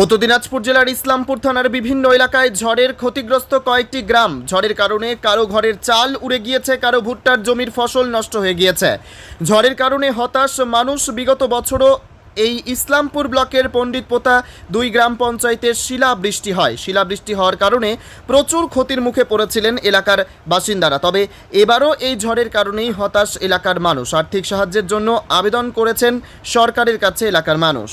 উত্তর দিনাজপুর জেলার ইসলামপুর থানার বিভিন্ন এলাকায় ঝড়ের ক্ষতিগ্রস্ত কয়েকটি গ্রাম। ঝড়ের কারণে কারও ঘরের চাল উড়ে গিয়েছে, কারও ভুট্টার জমির ফসল নষ্ট হয়ে গিয়েছে। ঝড়ের কারণে হতাশ মানুষ বিগত বছরও এই ইসলামপুর ব্লকের পণ্ডিত পোতা দুই গ্রাম পঞ্চায়েতের শিলাবৃষ্টি হয়। শিলাবৃষ্টি হওয়ার কারণে প্রচুর ক্ষতির মুখে পড়েছিলেন এলাকার বাসিন্দারা। তবে এবারও এই ঝড়ের কারণেই হতাশ এলাকার মানুষ। আর্থিক সাহায্যের জন্য আবেদন করেছেন সরকারের কাছে এলাকার মানুষ।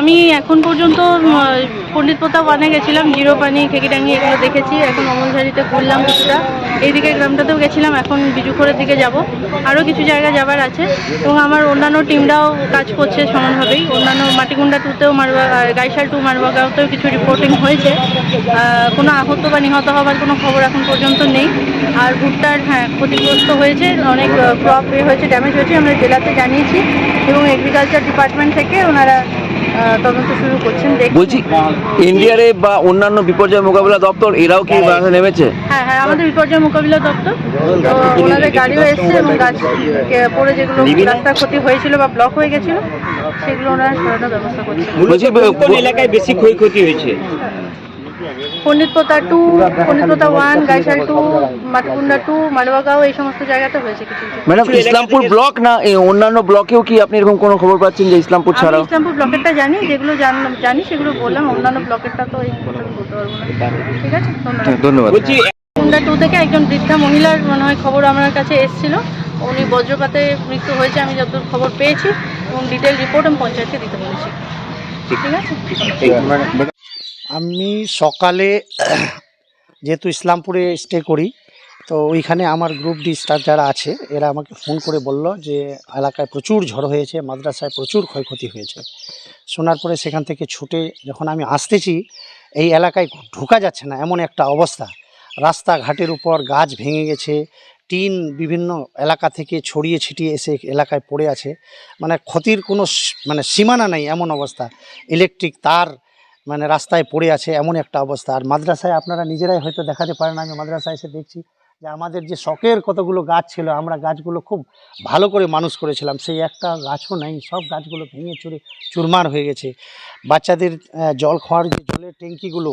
আমি এখন পর্যন্ত পণ্ডিত প্রতাপ ওয়ানে গেছিলাম, জিরো পানি খেকিডাঙ্গি এগুলো দেখেছি। এখন অমলঝাড়িতে ঘুরলাম কিছুটা। এইদিকে গ্রামটাতেও গেছিলাম, এখন বিজুখরের দিকে যাব। আরও কিছু জায়গা যাবার আছে। এবং আমার অন্যান্য টিমরাও কাজ করছে সমানভাবেই। অন্যান্য মাটিগুন্ডা টুতেও মারবা গাইশাল টু মারবাগাঁওতেও কিছু রিপোর্টিং হয়েছে। কোনো আহত বা নিহত হওয়ার কোনো খবর এখন পর্যন্ত নেই। আর ভুট্টার হ্যাঁ ক্ষতিগ্রস্ত হয়েছে, অনেক ক্রপ হয়েছে ড্যামেজ হয়েছে, আমরা জেলাতে জানিয়েছি। এবং এগ্রিকালচার ডিপার্টমেন্ট থেকে ওনারা তদন্ত শুরু করছেন বলছি ইন্ডিয়ারে বা অন্যান্য বিপর্যয় মোকাবিলা দপ্তর এরাও কি বাসে নেমেছে? হ্যাঁ হ্যাঁ আমাদের বিপর্যয় মোকাবিলা দপ্তর। তো ওনাদের গাড়িও এসছে এবং গাছ পড়ে যেগুলো রাস্তার ক্ষতি হয়েছিল বা ব্লক হয়ে গেছিল সেগুলো ওনারা সরানোর ব্যবস্থা করছে বলছি কোন এলাকায় বেশি ক্ষয়ক্ষতি হয়েছে। পণ্ডিত Pota two Panditpota one Gaishal two Matkunda two Malbagaon এই সমস্ত জায়গাতে হয়েছে কিছু কিছু। ম্যাডাম ইসলামপুর ব্লক না এই অন্যান্য ব্লকেও কি আপনি এরকম কোনো খবর পাচ্ছেন যে ইসলামপুর ছাড়াও? ইসলামপুর ব্লকেরটা জানি যেগুলো জানলাম জানি সেগুলো বললাম অন্যান্য ব্লকেরটা তো এই বলতে পারব না। ঠিক আছে ধন্যবাদ। হ্যাঁ, কুন্ডা টু থেকে একজন বৃদ্ধা মহিলার মনে হয় খবর আমার কাছে এসেছিল। উনি বজ্রপাতে মৃত্যু হয়েছে আমি যতদূর খবর পেয়েছি এবং ডিটেল রিপোর্ট আমি পঞ্চায়েতকে দিতে বলেছি। ঠিক আছে? আমি সকালে যেহেতু ইসলামপুরে স্টে করি, তো ওইখানে আমার গ্রুপ ডি স্টাফ যারা আছে, এরা আমাকে ফোন করে বলল যে এলাকায় প্রচুর ঝড় হয়েছে, মাদ্রাসায় প্রচুর ক্ষয়ক্ষতি হয়েছে। শোনার পরে সেখান থেকে ছুটে যখন আমি আসতেছি, এই এলাকায় ঢোকা যাচ্ছে না, এমন একটা অবস্থা। রাস্তাঘাটের উপর গাছ ভেঙে গেছে, টিন বিভিন্ন এলাকা থেকে ছড়িয়ে ছিটিয়ে এসে এলাকায় পড়ে আছে। মানে ক্ষতির কোনো মানে সীমানা নেই এমন অবস্থা। ইলেকট্রিক তার মানে রাস্তায় পড়ে আছে এমন একটা অবস্থা। আর মাদ্রাসায় আপনারা নিজেরাই হয়তো দেখাতে পারেন, আমি মাদ্রাসায় এসে দেখছি যে আমাদের যে শখের কতগুলো গাছ ছিল, আমরা গাছগুলো খুব ভালো করে মানুষ করেছিলাম। সেই একটা গাছও নেই, সব গাছগুলো ভেঙে চুরে চুরমার হয়ে গেছে। বাচ্চাদের জল খাওয়ার যে জলের ট্যাঙ্কিগুলো,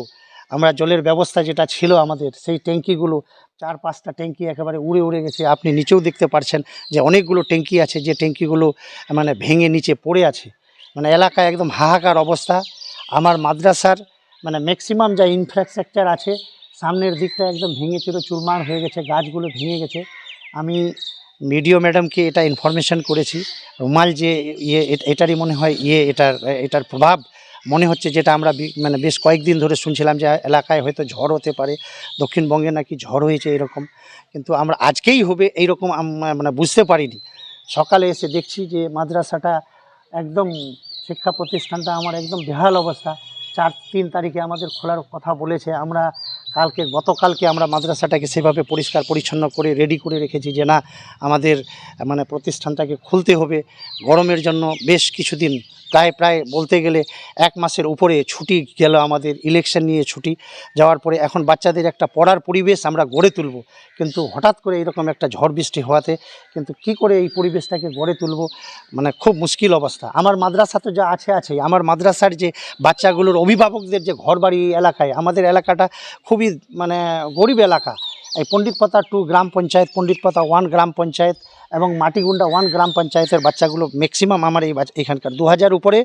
আমরা জলের ব্যবস্থা যেটা ছিল আমাদের, সেই ট্যাঙ্কিগুলো, চার পাঁচটা ট্যাঙ্কি একেবারে উড়ে উড়ে গেছে। আপনি নিচেও দেখতে পারছেন যে অনেকগুলো ট্যাঙ্কি আছে, যে ট্যাঙ্কিগুলো মানে ভেঙে নিচে পড়ে আছে। মানে এলাকায় একদম হাহাকার অবস্থা। আমার মাদ্রাসার মানে ম্যাক্সিমাম যা ইনফ্রাস্ট্রাকচার আছে, সামনের দিকটা একদম ভেঙে চুরে চুরমার হয়ে গেছে, গাছগুলো ভেঙে গেছে। আমি মিডিও ম্যাডামকে এটা ইনফরমেশন করেছি। রুমাল যে ইয়ে এটারই মনে হয় ইয়ে এটার এটার প্রভাব মনে হচ্ছে যেটা আমরা মানে বেশ কয়েকদিন ধরে শুনছিলাম যে এলাকায় হয়তো ঝড় হতে পারে, দক্ষিণবঙ্গে নাকি ঝড় হয়েছে এরকম। কিন্তু আমরা আজকেই হবে এইরকম মানে বুঝতে পারিনি। সকালে এসে দেখছি যে মাদ্রাসাটা একদম শিক্ষা প্রতিষ্ঠানটা আমার একদম বেহাল অবস্থা। চার তিন তারিখে আমাদের খোলার কথা বলেছে। আমরা কালকে, গতকালকে আমরা মাদ্রাসাটাকে সেভাবে পরিষ্কার পরিচ্ছন্ন করে রেডি করে রেখেছি যে না, আমাদের মানে প্রতিষ্ঠানটাকে খুলতে হবে। গরমের জন্য বেশ কিছুদিন প্রায় প্রায় বলতে গেলে এক মাসের উপরে ছুটি গেল আমাদের ইলেকশন নিয়ে ছুটি। যাওয়ার পরে এখন বাচ্চাদের একটা পড়ার পরিবেশ আমরা গড়ে তুলব। কিন্তু হঠাৎ করে এরকম একটা ঝড় বৃষ্টি হওয়াতে কিন্তু কি করে এই পরিবেশটাকে গড়ে তুলব? মানে খুব মুশকিল অবস্থা। আমার মাদ্রাসা তো যা আছে আছে আমার মাদ্রাসার যে বাচ্চাগুলোর অভিভাবকদের যে ঘরবাড়ি এলাকায়, আমাদের এলাকাটা খুবই মানে গরিব এলাকা। এই পণ্ডিতপাতা টু গ্রাম পঞ্চায়েত পণ্ডিতপাতা ওয়ান গ্রাম পঞ্চায়েত এবং মাটিগুন্ডা ওয়ান গ্রাম পঞ্চায়েতের বাচ্চাগুলো ম্যাক্সিমাম আমার এই এখানকার। দু হাজার উপরে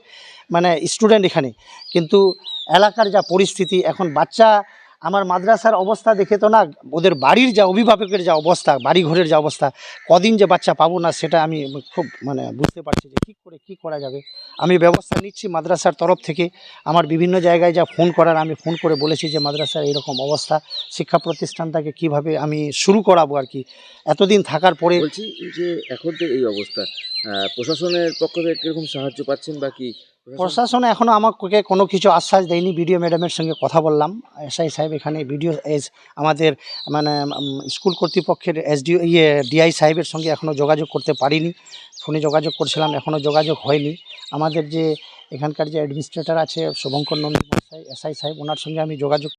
মানে স্টুডেন্ট এখানে। কিন্তু এলাকার যা পরিস্থিতি, এখন বাচ্চা আমার মাদ্রাসার অবস্থা দেখে তো না, ওদের বাড়ির যা অভিভাবকের যা অবস্থা বাড়ি ঘরের যা অবস্থা, কদিন যে বাচ্চা পাবো না সেটা আমি খুব মানে বুঝতে পারছি যে কী করে, কী করা যাবে। আমি ব্যবস্থা নিচ্ছি মাদ্রাসার তরফ থেকে। আমার বিভিন্ন জায়গায় যা ফোন করার, আমি ফোন করে বলেছি যে মাদ্রাসার এরকম অবস্থা, শিক্ষা প্রতিষ্ঠানটাকে কীভাবে আমি শুরু করাবো আর কি। এতদিন থাকার পরে বলছি যে এখন তো এই অবস্থা প্রশাসনের পক্ষ থেকে কীরকম সাহায্য পাচ্ছেন বা কি প্রশাসন- এখনও এখনও আমাকে কোনো কিছু আশ্বাস দেয়নি, বিডিও ম্যাডামের সঙ্গে কথা বললাম। এসআই সাহেব এখানে, বিডিও এস, আমাদের মানে স্কুল কর্তৃপক্ষের এসডিও ইয়ে ডিআই সাহেবের সঙ্গে এখনও যোগাযোগ করতে পারিনি। ফোনে যোগাযোগ করছিলাম এখনও যোগাযোগ হয়নি। আমাদের যে এখানকার যে অ্যাডমিনিস্ট্রেটর আছে, শুভঙ্কর নন্দী এসআই সাহেব, ওনার সঙ্গে আমি যোগাযোগ